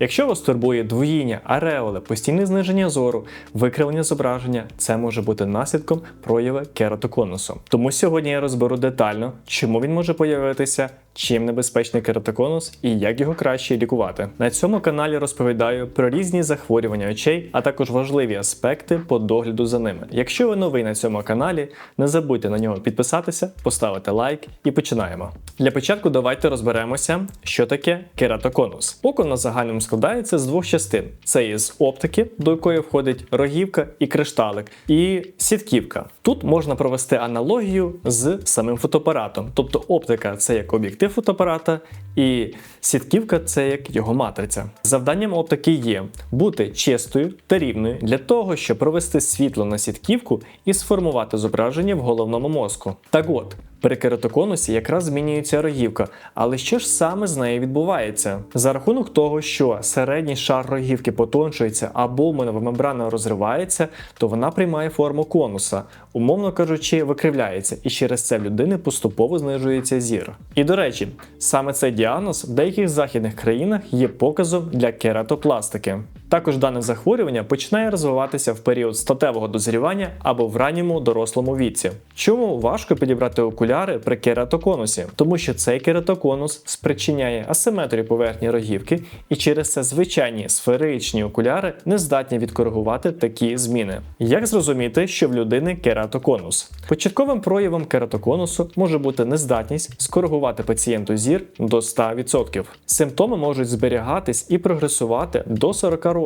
Якщо вас турбує двоїння, ареоли, постійне зниження зору, викривлення зображення, це може бути наслідком прояви кератоконусу. Тому сьогодні я розберу детально, чому він може появитися, чим небезпечний кератоконус і як його краще лікувати. На цьому каналі розповідаю про різні захворювання очей, а також важливі аспекти по догляду за ними. Якщо ви новий на цьому каналі, не забудьте на нього підписатися, поставити лайк і починаємо. Для початку давайте розберемося, що таке кератоконус. Око на загальному складається з двох частин: це із оптики, до якої входить рогівка і кришталик, і сітківка. Тут можна провести аналогію з самим фотоапаратом. Тобто оптика це як об'єктив фотоапарата, і сітківка це як його матриця. Завданням оптики є бути чистою та рівною для того, щоб провести світло на сітківку і сформувати зображення в головному мозку. Так от. При кератоконусі якраз змінюється рогівка, але що ж саме з нею відбувається? За рахунок того, що середній шар рогівки потончується або менова мембрана розривається, то вона приймає форму конуса, умовно кажучи, викривляється, і через це в людини поступово знижується зір. І до речі, саме цей діагноз в деяких західних країнах є показом для кератопластики. Також дане захворювання починає розвиватися в період статевого дозрівання або в ранньому дорослому віці. Чому важко підібрати окуляри при кератоконусі? Тому що цей кератоконус спричиняє асиметрію поверхні рогівки, і через це звичайні сферичні окуляри не здатні відкоригувати такі зміни. Як зрозуміти, що в людини кератоконус? Початковим проявом кератоконусу може бути нездатність скоригувати пацієнту зір до 100%. Симптоми можуть зберігатись і прогресувати до 40 років.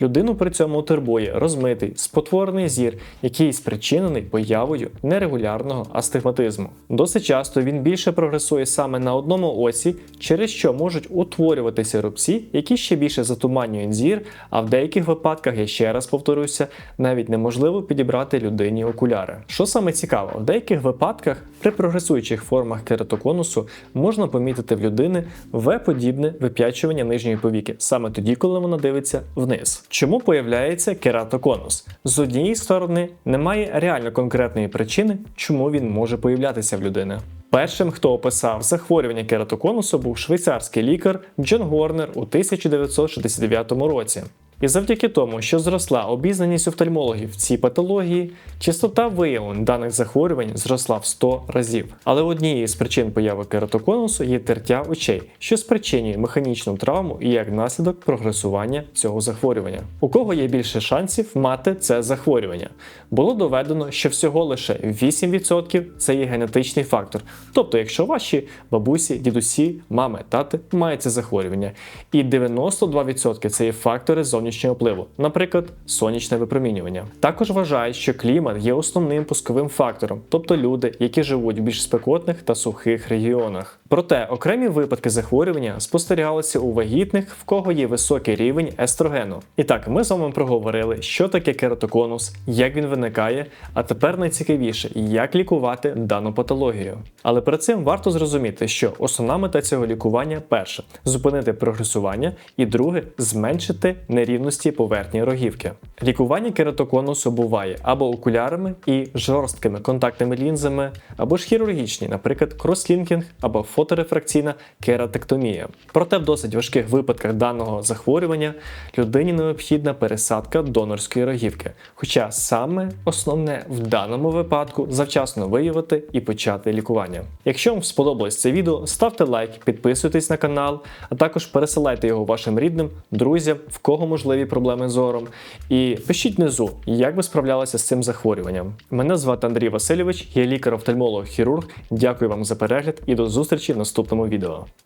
Людину при цьому турбує розмитий, спотворений зір, який спричинений появою нерегулярного астигматизму. Досить часто він більше прогресує саме на одному оці, через що можуть утворюватися рубці, які ще більше затуманюють зір, а в деяких випадках, я ще раз повторюся, навіть неможливо підібрати людині окуляри. Що саме цікаво, в деяких випадках при прогресуючих формах кератоконусу можна помітити в людини В-подібне вип'ячування нижньої повіки, саме тоді, коли вона дивиться вниз. Чому появляється кератоконус? З однієї сторони, немає реально конкретної причини, чому він може появлятися в людини. Першим, хто описав захворювання кератоконусу, був швейцарський лікар Джон Горнер у 1969 році. І завдяки тому, що зросла обізнаність офтальмологів в цій патології, частота виявлень даних захворювань зросла в 100 разів. Але однією з причин появи кератоконусу є тертя очей, що спричинює механічну травму і як наслідок прогресування цього захворювання. У кого є більше шансів мати це захворювання? Було доведено, що всього лише 8% це є генетичний фактор. Тобто, якщо ваші бабусі, дідусі, мами, тати мають це захворювання, і 92% це є фактори зовнішнього впливу, наприклад, сонячне випромінювання. Також вважають, що клімат є основним пусковим фактором, тобто люди, які живуть в більш спекотних та сухих регіонах. Проте окремі випадки захворювання спостерігалися у вагітних, в кого є високий рівень естрогену. І так, ми з вами проговорили, що таке кератоконус, як він виникає, а тепер найцікавіше, як лікувати дану патологію. Але перед цим варто зрозуміти, що основна мета цього лікування перше зупинити прогресування, і друге зменшити нерівності поверхні рогівки. Лікування кератоконусу буває або окулярами і жорсткими контактними лінзами, або ж хірургічні, наприклад, крослінкінг або фоторефракційна кератектомія. Проте в досить важких випадках даного захворювання людині необхідна пересадка донорської рогівки. Хоча саме основне в даному випадку завчасно виявити і почати лікування. Якщо вам сподобалось це відео, ставте лайк, підписуйтесь на канал, а також пересилайте його вашим рідним, друзям, в кого можливі проблеми з зором. І пишіть внизу, як ви справлялися з цим захворюванням. Мене звати Андрій Васильович, я лікар-офтальмолог-хірург. Дякую вам за перегляд і до зустрічі в наступному відео.